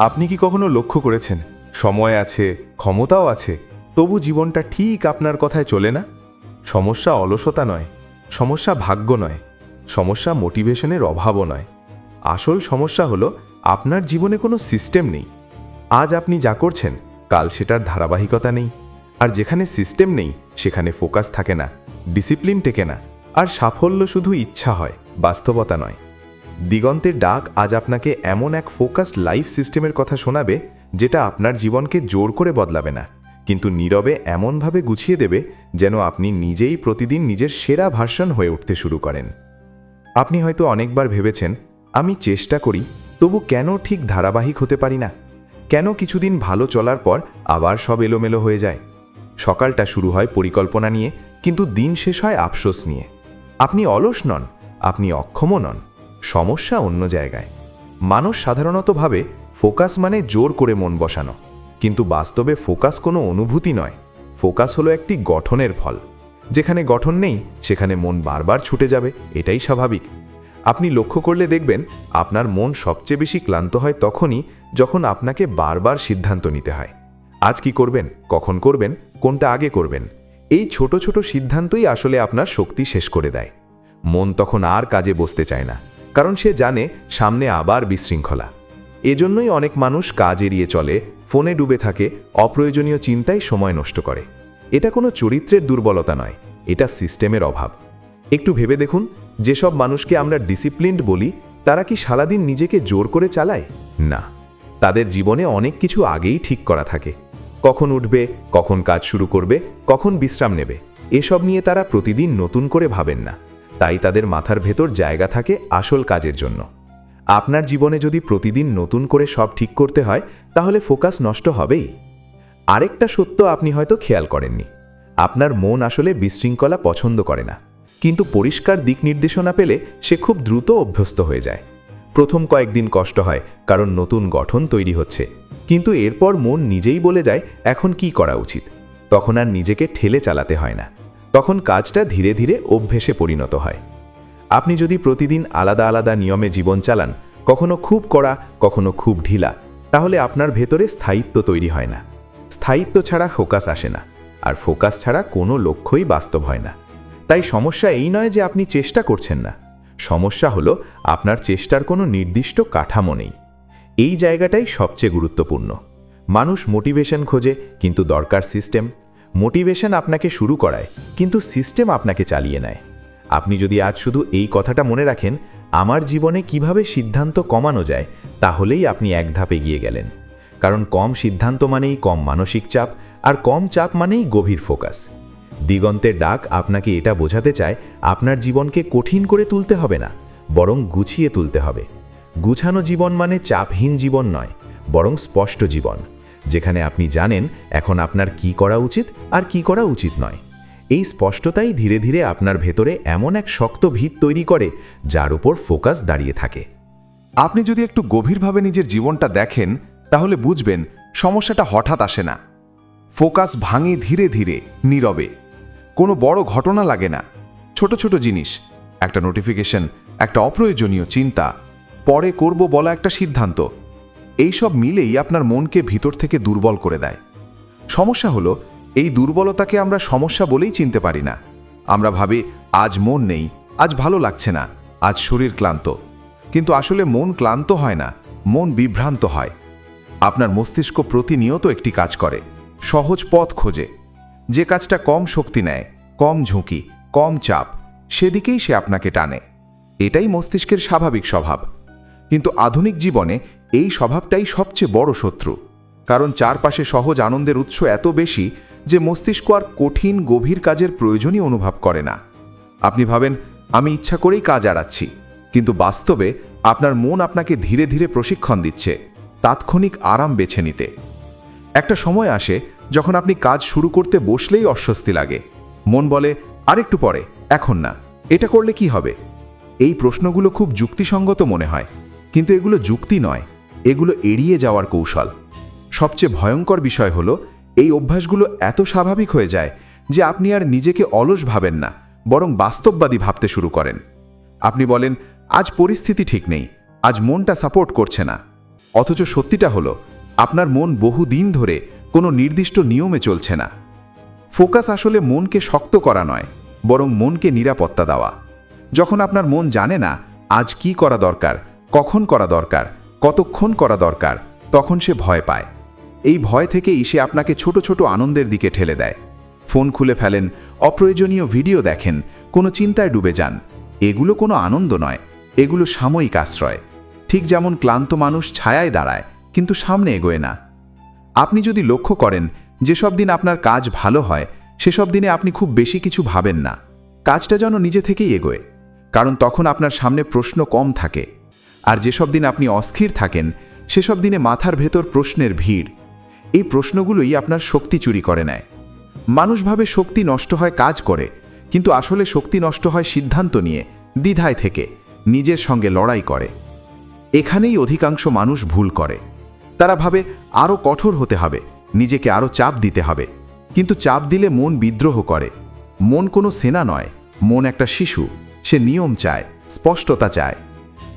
আপনি কি কখনো লক্ষ্য করেছেন? সময় আছে, ক্ষমতাও আছে, তবু জীবনটা ঠিক আপনার কথায় চলে না? সমস্যা অলসতা নয়, সমস্যা ভাগ্য নয়, সমস্যা মোটিভেশনের অভাবও নয়। আসল সমস্যা হলো আপনার জীবনে কোনো সিস্টেম নেই। আজ আপনি যা করছেন, কাল সেটার ধারাবাহিকতা নেই। আর যেখানে সিস্টেম নেই, সেখানে ফোকাস থাকে না ডিসিপ্লিন টেকে না। আর সাফল্য শুধু ইচ্ছা হয়, বাস্তবতা নয়। দিগন্তের ডাক আজ আপনাকে এমন এক ফোকাসড লাইফ সিস্টেমের কথা শোনাবে, যেটা আপনার জীবনকে জোর করে বদলাবে না, কিন্তু নীরবে এমনভাবে গুছিয়ে দেবে যেন আপনি নিজেই প্রতিদিন নিজের সেরা ভার্সন হয়ে উঠতে শুরু করেন। আপনি হয়তো অনেকবার ভেবেছেন, আমি চেষ্টা করি, তবু কেন ঠিক ধারাবাহিক হতে পারি না? কেন কিছুদিন ভালো চলার পর আবার সব এলোমেলো হয়ে যায়? সকালটা শুরু হয় পরিকল্পনা নিয়ে, কিন্তু দিন শেষ হয় আফসোস নিয়ে। আপনি অলস নন, আপনি অক্ষমও নন। সমস্যা অন্য জায়গায়। মানুষ সাধারণত ভাবে ফোকাস মানে জোর করে মন বসানো। কিন্তু বাস্তবে ফোকাস কোনো অনুভূতি নয়। ফোকাস হলো একটি গঠনের ফল। যেখানে গঠন নেই, সেখানে মন বারবার ছুটে যাবে, এটাই স্বাভাবিক। আপনি লক্ষ্য করলে দেখবেন, আপনার মন সবচেয়ে বেশি ক্লান্ত হয় তখনই যখন আপনাকে বারবার সিদ্ধান্ত নিতে হয়। আজ কি করবেন? কখন করবেন? কোনটা আগে করবেন? এই ছোট ছোট সিদ্ধান্তই আসলে আপনার শক্তি শেষ করে দেয়। মন তখন আর কাজে বসতে চায় না। কারণ সে জানে সামনে আবার বিশৃঙ্খলা। এজন্যই অনেক মানুষ কাজ এড়িয়ে চলে, ফোনে ডুবে থাকে, অপ্রয়োজনীয় চিন্তায় সময় নষ্ট করে। এটা কোনো চরিত্রের দুর্বলতা নয়, এটা সিস্টেমের অভাব। একটু ভেবে দেখুন, যেসব মানুষকে আমরা ডিসিপ্লিনড বলি, তারা কি সারাদিন নিজেকে জোর করে চালায়? না। তাদের জীবনে অনেক কিছু আগেই ঠিক করা থাকে। কখন উঠবে, কখন কাজ শুরু করবে, কখন বিশ্রাম নেবে, এসব নিয়ে তারা প্রতিদিন নতুন করে ভাবেন না। তাই তাদের মাথার ভেতর জায়গা থাকে আসল কাজের জন্য। আপনার জীবনে যদি প্রতিদিন নতুন করে সব ঠিক করতে হয়, তাহলে ফোকাস নষ্ট হবেই। আরেকটা সত্য আপনি হয়তো খেয়াল করেননি। আপনার মন আসলে বিশৃঙ্খলা পছন্দ করে না। কিন্তু পরিষ্কার দিক নির্দেশনা পেলে সে খুব দ্রুত অভ্যস্ত হয়ে যায়। প্রথম কয়েকদিন কষ্ট হয়, কারণ নতুন গঠন তৈরি হচ্ছে। কিন্তু এরপর মন নিজেই বলে যায়, এখন কি করা উচিত? তখন আর নিজেকে ঠেলে চালাতে হয় না। তখন কাজটা ধীরে ধীরে অভ্যেসে পরিণত হয়। আপনি যদি প্রতিদিন আলাদা আলাদা নিয়মে জীবন চালান, কখনো খুব কড়া, কখনো খুব ঢিলা, তাহলে আপনার ভেতরে স্থায়িত্ব তৈরি হয় না। স্থায়িত্ব ছাড়া ফোকাস আসে না, আর ফোকাস ছাড়া কোনো লক্ষ্যই বাস্তব হয় না। তাই সমস্যা এই নয় যে আপনি চেষ্টা করছেন না। সমস্যা হলো আপনার চেষ্টার কোনো নির্দিষ্ট কাঠামো নেই। এই জায়গাটাই সবচেয়ে গুরুত্বপূর্ণ। মানুষ মোটিভেশন খোঁজে, কিন্তু দরকার সিস্টেম। মোটিভেশন আপনাকে শুরু করায়, কিন্তু সিস্টেম আপনাকে চালিয়ে নেয়। আপনি যদি আজ শুধু এই কথাটা মনে রাখেন, আমার জীবনে কীভাবে সিদ্ধান্ত কমানো যায়, তাহলেই আপনি এক ধাপ এগিয়ে গেলেন। কারণ কম সিদ্ধান্ত মানেই কম মানসিক চাপ, আর কম চাপ মানেই গভীর ফোকাস। দিগন্তের ডাক আপনাকে এটা বোঝাতে চায়, আপনার জীবনকে কঠিন করে তুলতে হবে না, বরং গুছিয়ে তুলতে হবে। গুছানো জীবন মানে চাপহীন জীবন নয়, বরং স্পষ্ট জীবন। যেখানে আপনি জানেন এখন আপনার কি করা উচিত আর কি করা উচিত নয়। এই স্পষ্টতাই ধীরে ধীরে আপনার ভেতরে এমন এক শক্ত ভিত তৈরি করে, যার উপর ফোকাস দাঁড়িয়ে থাকে। আপনি যদি একটু গভীরভাবে নিজের জীবনটা দেখেন, তাহলে বুঝবেন সমস্যাটা হঠাৎ আসে না। ফোকাস ভাঙে ধীরে ধীরে, নীরবে। কোনো বড় ঘটনা লাগে না। ছোট ছোট জিনিস, একটা নোটিফিকেশন, একটা অপ্রয়োজনীয় চিন্তা, পরে করব বলা একটা সিদ্ধান্ত। এইসব মিলেই আপনার মনকে ভিতর থেকে দুর্বল করে দেয়। সমস্যা হলো, এই দুর্বলতাকে আমরা সমস্যা বলেই চিনতে পারি না। আমরা ভাবি, আজ মন নেই, আজ ভালো লাগছে না, আজ শরীর ক্লান্ত। কিন্তু আসলে মন ক্লান্ত হয় না, মন বিভ্রান্ত হয়। আপনার মস্তিষ্ক প্রতিনিয়ত একটি কাজ করে, সহজ পথ খোঁজে। যে কাজটা কম শক্তি নেয়, কম ঝুঁকি, কম চাপ, সেদিকেই সে আপনাকে টানে। এটাই মস্তিষ্কের স্বাভাবিক স্বভাব। কিন্তু আধুনিক জীবনে এই স্বভাবটাই সবচেয়ে বড় শত্রু, কারণ চারপাশে সহজ আনন্দের উৎস এত বেশি যে মস্তিষ্ক আর কঠিন, গভীর কাজের প্রয়োজনই অনুভব করে না। আপনি ভাবেন, আমি ইচ্ছা করেই কাজ আড়াচ্ছি কিন্তু বাস্তবে আপনার মন আপনাকে ধীরে ধীরে প্রশিক্ষণ দিচ্ছে, তাৎক্ষণিক আরাম বেছে নিতে। একটা সময় আসে যখন আপনি কাজ শুরু করতে বসলেই অস্বস্তি লাগে। মন বলে, আরেকটু পরে, এখন না, এটা করলে কি হবে? এই প্রশ্নগুলো খুব যুক্তিসঙ্গত মনে হয়, কিন্তু এগুলো যুক্তি নয়। এগুলো এড়িয়ে যাওয়ার কৌশল। সবচেয়ে ভয়ঙ্কর বিষয় হলো, এই অভ্যাসগুলো এত স্বাভাবিক হয়ে যায় যে আপনি আর নিজেকে অলস ভাবেন না, বরং বাস্তববাদী ভাবতে শুরু করেন। আপনি বলেন, আজ পরিস্থিতি ঠিক নেই, আজ মনটা সাপোর্ট করছে না। অথচ সত্যিটা হলো, আপনার মন বহু দিন ধরে কোনো নির্দিষ্ট নিয়মে চলছে না। ফোকাস আসলে মনকে শক্ত করা নয়, বরং মনকে নিরাপত্তা দেওয়া। যখন আপনার মন জানে না, আজ কি করা দরকার, কখন করা দরকার কতক্ষণ করা দরকার, তখন সে ভয় পায়। এই ভয় থেকেই সে আপনাকে ছোট ছোট আনন্দের দিকে ঠেলে দেয়। ফোন খুলে ফেলেন, অপ্রয়োজনীয় ভিডিও দেখেন, কোনো চিন্তায় ডুবে যান। এগুলো কোনো আনন্দ নয়, এগুলো সাময়িক আশ্রয়। ঠিক যেমন ক্লান্ত মানুষ ছায়ায় দাঁড়ায়, কিন্তু সামনে এগোয় না। আপনি যদি লক্ষ্য করেন, যেসব দিন আপনার কাজ ভালো হয়, সেসব দিনে আপনি খুব বেশি কিছু ভাবেন না। কাজটা যেন নিজে থেকেই এগোয়, কারণ তখন আপনার সামনে প্রশ্ন কম থাকে। আর যেসব দিন আপনি অস্থির থাকেন, সেসব দিনে মাথার ভেতর প্রশ্নের ভিড়। এই প্রশ্নগুলোই আপনার শক্তি চুরি করে নেয়। মানুষভাবে শক্তি নষ্ট হয় কাজ করে, কিন্তু আসলে শক্তি নষ্ট হয় সিদ্ধান্ত নিয়ে, দ্বিধায় থেকে, নিজের সঙ্গে লড়াই করে। এখানেই অধিকাংশ মানুষ ভুল করে। তারা ভাবে আরও কঠোর হতে হবে, নিজেকে আরও চাপ দিতে হবে। কিন্তু চাপ দিলে মন বিদ্রোহ করে। মন কোনো সেনা নয়, মন একটা শিশু, সে নিয়ম চায়, স্পষ্টতা চায়।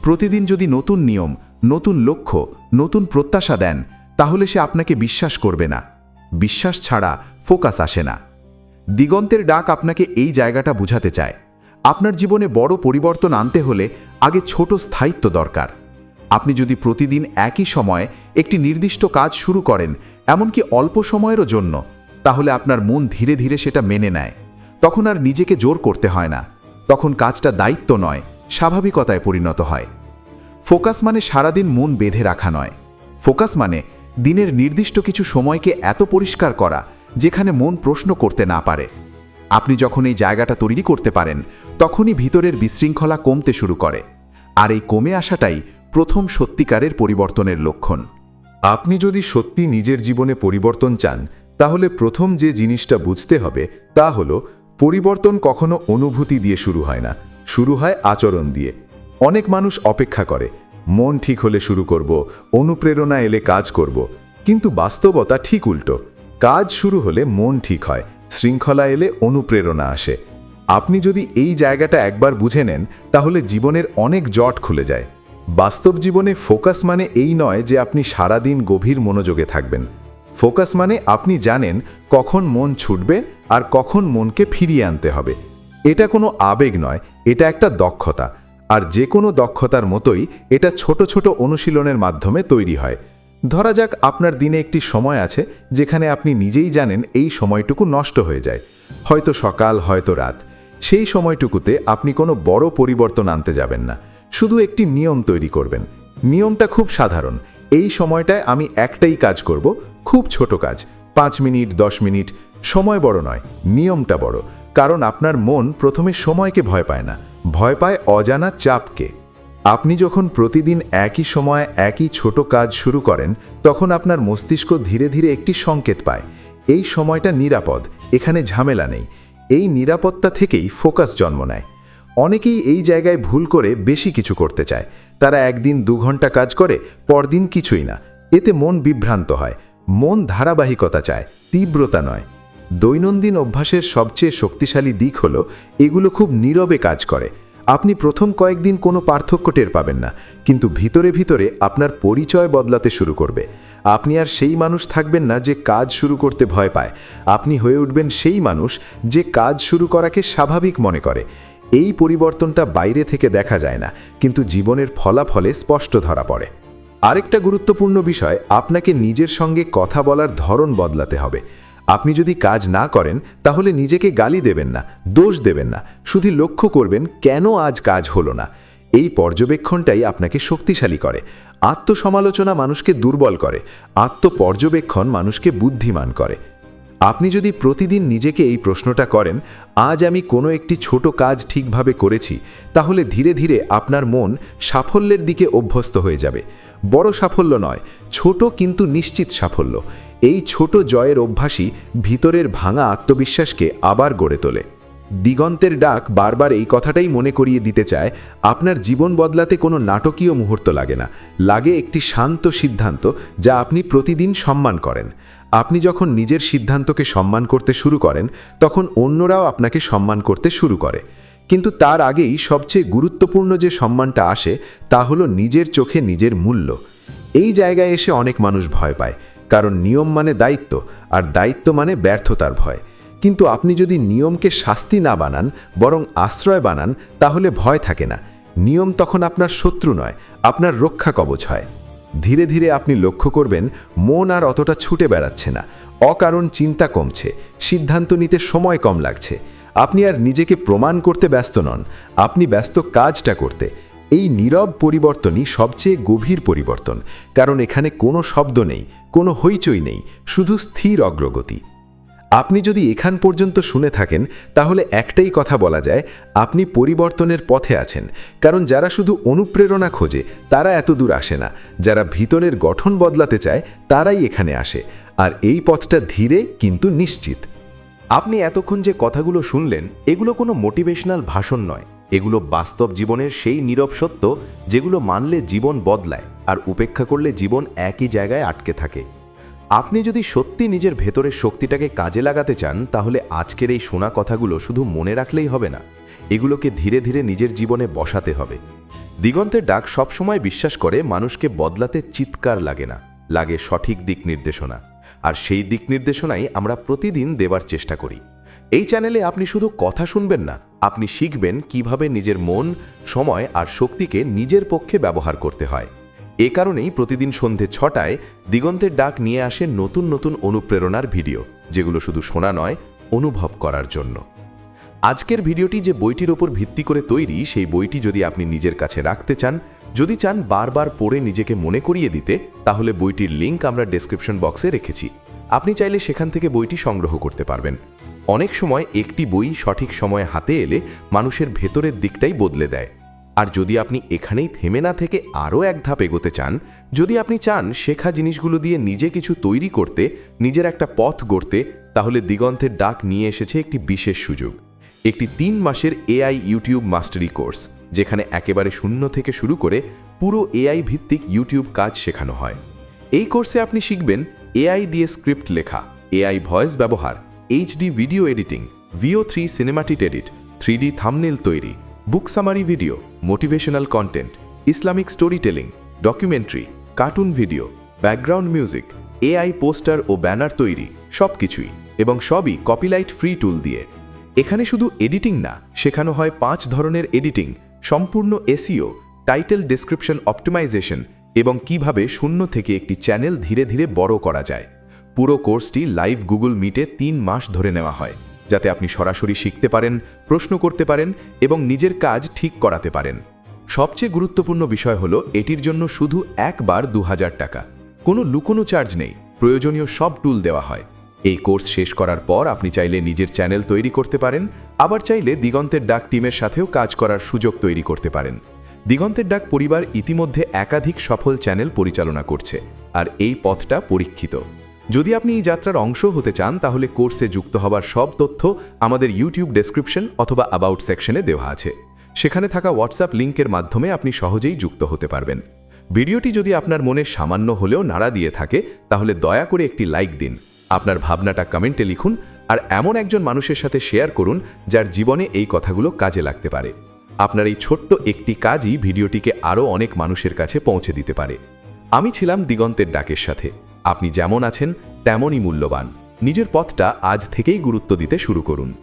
প্রতিদিন যদি নতুন নিয়ম, নতুন লক্ষ্য, নতুন প্রত্যাশা দেন, তাহলে সে আপনাকে বিশ্বাস করবে না। বিশ্বাস ছাড়া ফোকাস আসে না। দিগন্তের ডাক আপনাকে এই জায়গাটা বুঝাতে চায়। আপনার জীবনে বড় পরিবর্তন আনতে হলে আগে ছোট স্থায়িত্ব দরকার। আপনি যদি প্রতিদিন একই সময়ে একটি নির্দিষ্ট কাজ শুরু করেন, এমনকি অল্প সময়েরও জন্য, তাহলে আপনার মন ধীরে ধীরে সেটা মেনে নেয়। তখন আর নিজেকে জোর করতে হয় না। তখন কাজটা দায়িত্ব নয় স্বাভাবিকতায় পরিণত হয়। ফোকাস মানে সারাদিন মন বেঁধে রাখা নয়। ফোকাস মানে দিনের নির্দিষ্ট কিছু সময়কে এত পরিষ্কার করা যেখানে মন প্রশ্ন করতে না পারে। আপনি যখন এই জায়গাটা তৈরি করতে পারেন, তখনই ভিতরের বিশৃঙ্খলা কমতে শুরু করে। আর এই কমে আসাটাই প্রথম সত্যিকারের পরিবর্তনের লক্ষণ। আপনি যদি সত্যি নিজের জীবনে পরিবর্তন চান, তাহলে প্রথম যে জিনিসটা বুঝতে হবে তা হলো, পরিবর্তন কখনো অনুভূতি দিয়ে শুরু হয় না। শুরু হয় আচরণ দিয়ে। অনেক মানুষ অপেক্ষা করে, মন ঠিক হলে শুরু করব, অনুপ্রেরণা এলে কাজ করব, কিন্তু বাস্তবতা ঠিক উল্টো। কাজ শুরু হলে মন ঠিক হয়, শৃঙ্খলা এলে অনুপ্রেরণা আসে। আপনি যদি এই জায়গাটা একবার বুঝে নেন, তাহলে জীবনের অনেক জট খুলে যায়। বাস্তব জীবনে ফোকাস মানে এই নয় যে আপনি সারাদিন গভীর মনোযোগে থাকবেন। ফোকাস মানে আপনি জানেন কখন মন ছুটবে আর কখন মনকে ফিরিয়ে আনতে হবে। এটা কোনো আবেগ নয়, এটা একটা দক্ষতা। আর যে কোনো দক্ষতার মতোই এটা ছোট ছোট অনুশীলনের মাধ্যমে তৈরি হয়। ধরা যাক আপনার দিনে একটি সময় আছে যেখানে আপনি নিজেই জানেন এই সময়টুকু নষ্ট হয়ে যায়। হয়তো সকাল, হয়তো রাত। সেই সময়টুকুতে আপনি কোনো বড় পরিবর্তন আনতে যাবেন না। শুধু একটি নিয়ম তৈরি করবেন। নিয়মটা খুব সাধারণ। এই সময়টায় আমি একটাই কাজ করব, খুব ছোট কাজ। পাঁচ মিনিট, দশ মিনিট, সময় বড় নয়, নিয়মটা বড়। কারণ আপনার মন প্রথমে সময়কে ভয় পায় না। ভয় পায় অজানা চাপকে। আপনি যখন প্রতিদিন একই সময়ে একই ছোট কাজ শুরু করেন, তখন আপনার মস্তিষ্ক ধীরে ধীরে একটি সংকেত পায়। এই সময়টা নিরাপদ, এখানে ঝামেলা নেই। এই নিরাপত্তা থেকেই ফোকাস জন্ম নেয়। অনেকেই এই জায়গায় ভুল করে বেশি কিছু করতে চায়। তারা একদিন দু ঘণ্টা কাজ করে, পরদিন কিছুই না। এতে মন বিভ্রান্ত হয়। মন ধারাবাহিকতা চায়, তীব্রতা নয়। দৈনন্দিন অভ্যাসের সবচেয়ে শক্তিশালী দিক হলো, এগুলো খুব নীরবে কাজ করে। আপনি প্রথম কয়েকদিন কোনো পার্থক্য টের পাবেন না, কিন্তু ভিতরে ভিতরে আপনার পরিচয় বদলাতে শুরু করবে। আপনি আর সেই মানুষ থাকবেন না যে কাজ শুরু করতে ভয় পায়। আপনি হয়ে উঠবেন সেই মানুষ যে কাজ শুরু করাকে স্বাভাবিক মনে করে। এই পরিবর্তনটা বাইরে থেকে দেখা যায় না, কিন্তু জীবনের ফলাফলে স্পষ্ট ধরা পড়ে। আরেকটা গুরুত্বপূর্ণ বিষয়, আপনাকে নিজের সঙ্গে কথা বলার ধরন বদলাতে হবে। আপনি যদি কাজ না করেন, তাহলে নিজেকে গালি দেবেন না, দোষ দেবেন না। শুধু লক্ষ্য করবেন কেন আজ কাজ হলো না। এই পর্যবেক্ষণটাই আপনাকে শক্তিশালী করে। আত্মসমালোচনা মানুষকে দুর্বল করে। আত্মপর্যবেক্ষণ মানুষকে বুদ্ধিমান করে। আপনি যদি প্রতিদিন নিজেকে এই প্রশ্নটা করেন, আজ আমি কোনো একটি ছোট কাজ ঠিকভাবে করেছি তাহলে ধীরে ধীরে আপনার মন সাফল্যের দিকে অভ্যস্ত হয়ে যাবে। বড় সাফল্য নয়, ছোট কিন্তু নিশ্চিত সাফল্য। এই ছোট জয়ের অভ্যাসই ভিতরের ভাঙা আত্মবিশ্বাসকে আবার গড়ে তোলে। দিগন্তের ডাক বারবার এই কথাটাই মনে করিয়ে দিতে চায়, আপনার জীবন বদলাতে কোনো নাটকীয় মুহূর্ত লাগে না। লাগে একটি শান্ত সিদ্ধান্ত যা আপনি প্রতিদিন সম্মান করেন। আপনি যখন নিজের সিদ্ধান্তকে সম্মান করতে শুরু করেন, তখন অন্যরাও আপনাকে সম্মান করতে শুরু করে। কিন্তু তার আগেই সবচেয়ে গুরুত্বপূর্ণ যে সম্মানটা আসে, তা হলো নিজের চোখে নিজের মূল্য। এই জায়গায় এসে অনেক মানুষ ভয় পায়। কারণ নিয়ম মানে দায়িত্ব, আর দায়িত্ব মানে ব্যর্থতার ভয়। কিন্তু আপনি যদি নিয়মকে শাস্তি না বানান, বরং আশ্রয় বানান, তাহলে ভয় থাকে না। নিয়ম তখন আপনার শত্রু নয়, আপনার রক্ষা কবচ হয়। ধীরে ধীরে আপনি লক্ষ্য করবেন, মন আর অতটা ছুটে বেড়াচ্ছে না, অকারণ চিন্তা কমছে, সিদ্ধান্ত নিতে সময় কম লাগছে। আপনি আর নিজেকে প্রমাণ করতে ব্যস্ত নন, আপনি ব্যস্ত কাজটা করতে এই নীরব পরিবর্তনই সবচেয়ে গভীর পরিবর্তন, কারণ এখানে কোনো শব্দ নেই, কোনো হইচই নেই, শুধু স্থির অগ্রগতি। আপনি যদি এখান পর্যন্ত শুনে থাকেন, তাহলে একটাই কথা বলা যায়, আপনি পরিবর্তনের পথে আছেন, কারণ যারা শুধু অনুপ্রেরণা খোঁজে, তারা এত দূর আসে না, যারা ভিতরের গঠন বদলাতে চায়, তারাই এখানে আসে, আর এই পথটা ধীরে কিন্তু নিশ্চিত। আপনি এতক্ষণ যে কথাগুলো শুনলেন, এগুলো কোনো মোটিভেশনাল ভাষণ নয় এগুলো বাস্তব জীবনের সেই নীরব সত্য যেগুলো মানলে জীবন বদলায় আর উপেক্ষা করলে জীবন একই জায়গায় আটকে থাকে। আপনি যদি সত্যি নিজের ভেতরের শক্তিটাকে কাজে লাগাতে চান, তাহলে আজকের এই শোনা কথাগুলো শুধু মনে রাখলেই হবে না, এগুলোকে ধীরে ধীরে নিজের জীবনে বসাতে হবে। দিগন্তের ডাক সবসময় বিশ্বাস করে মানুষকে বদলাতে চিৎকার লাগে না, লাগে সঠিক দিক নির্দেশনা, আর সেই দিক নির্দেশনাই আমরা প্রতিদিন দেবার চেষ্টা করি। এই চ্যানেলে আপনি শুধু কথা শুনবেন না আপনি শিখবেন কীভাবে নিজের মন, সময় আর শক্তিকে নিজের পক্ষে ব্যবহার করতে হয়। এ কারণেই প্রতিদিন সন্ধে ছটায় দিগন্তের ডাক নিয়ে আসে নতুন নতুন অনুপ্রেরণার ভিডিও, যেগুলো শুধু শোনা নয়, অনুভব করার জন্য। আজকের ভিডিওটি যে বইটির ওপর ভিত্তি করে তৈরি, সেই বইটি যদি আপনি নিজের কাছে রাখতে চান, যদি চান বারবার পড়ে নিজেকে মনে করিয়ে দিতে, তাহলে বইটির লিংক আমরা ডেসক্রিপশন বক্সে রেখেছি। আপনি চাইলে সেখান থেকে বইটি সংগ্রহ করতে পারবেন। অনেক সময় একটি বই সঠিক সময়ে হাতে এলে মানুষের ভেতরের দিকটাই বদলে দেয়। আর যদি আপনি এখানেই থেমে না থেকে আরও এক ধাপ এগোতে চান, যদি আপনি চান শেখা জিনিসগুলো দিয়ে নিজে কিছু তৈরি করতে, নিজের একটা পথ গড়তে, তাহলে দিগন্তের ডাক নিয়ে এসেছে একটি বিশেষ সুযোগ। একটি তিন মাসের এআই ইউটিউব মাস্টারি কোর্স, যেখানে একেবারে শূন্য থেকে শুরু করে পুরো এআই ভিত্তিক ইউটিউব কাজ শেখানো হয়। এই কোর্সে আপনি শিখবেন এআই দিয়ে স্ক্রিপ্ট লেখা, এআই ভয়েস ব্যবহার HD video editing Veo three cinematic edit three thumbnail তৈরি book summary video motivational content Islamic storytelling documentary cartoon video background music AI poster ও ব্যানার তৈরি, সবকিছুই এবং সবই কপিলাইট ফ্রি টুল দিয়ে। এখানে শুধু এডিটিং না, শেখানো হয় পাঁচ ধরনের এডিটিং সম্পূর্ণ এসিও টাইটেল ডেসক্রিপশন অপটিমাইজেশন এবং কীভাবে শূন্য থেকে একটি চ্যানেল ধীরে ধীরে বড় করা যায়। পুরো কোর্সটি লাইভ গুগল মিটে তিন মাস ধরে নেওয়া হয়, যাতে আপনি সরাসরি শিখতে পারেন, প্রশ্ন করতে পারেন এবং নিজের কাজ ঠিক করাতে পারেন। সবচেয়ে গুরুত্বপূর্ণ বিষয় হলো, এটির জন্য শুধু একবার দু হাজার টাকা। কোনো লুকোনো চার্জ নেই, প্রয়োজনীয় সব টুল দেওয়া হয়। এই কোর্স শেষ করার পর আপনি চাইলে নিজের চ্যানেল তৈরি করতে পারেন, আবার চাইলে দিগন্তের ডাক টিমের সাথেও কাজ করার সুযোগ তৈরি করতে পারেন। দিগন্তের ডাক পরিবার ইতিমধ্যে একাধিক সফল চ্যানেল পরিচালনা করছে, আর এই পথটা পরীক্ষিত। যদি আপনি এই যাত্রার অংশ হতে চান, তাহলে কোর্সে যুক্ত হবার সব তথ্য আমাদের ইউটিউব ডেসক্রিপশন অথবা অ্যাবাউট সেকশনে দেওয়া আছে। সেখানে থাকা হোয়াটসঅ্যাপ লিঙ্কের মাধ্যমে আপনি সহজেই যুক্ত হতে পারবেন। ভিডিওটি যদি আপনার মনে সামান্য হলেও নাড়া দিয়ে থাকে, তাহলে দয়া করে একটি লাইক দিন, আপনার ভাবনাটা কমেন্টে লিখুন, আর এমন একজন মানুষের সাথে শেয়ার করুন, যার জীবনে এই কথাগুলো কাজে লাগতে পারে। আপনার এই ছোট্ট একটি কাজই ভিডিওটিকে আরও অনেক মানুষের কাছে পৌঁছে দিতে পারে। আমি ছিলাম দিগন্তের ডাকের সাথে। আপনি যেমন আছেন তেমনই মূল্যবান। নিজের পথটা আজ থেকেই গুরুত্ব দিতে শুরু করুন।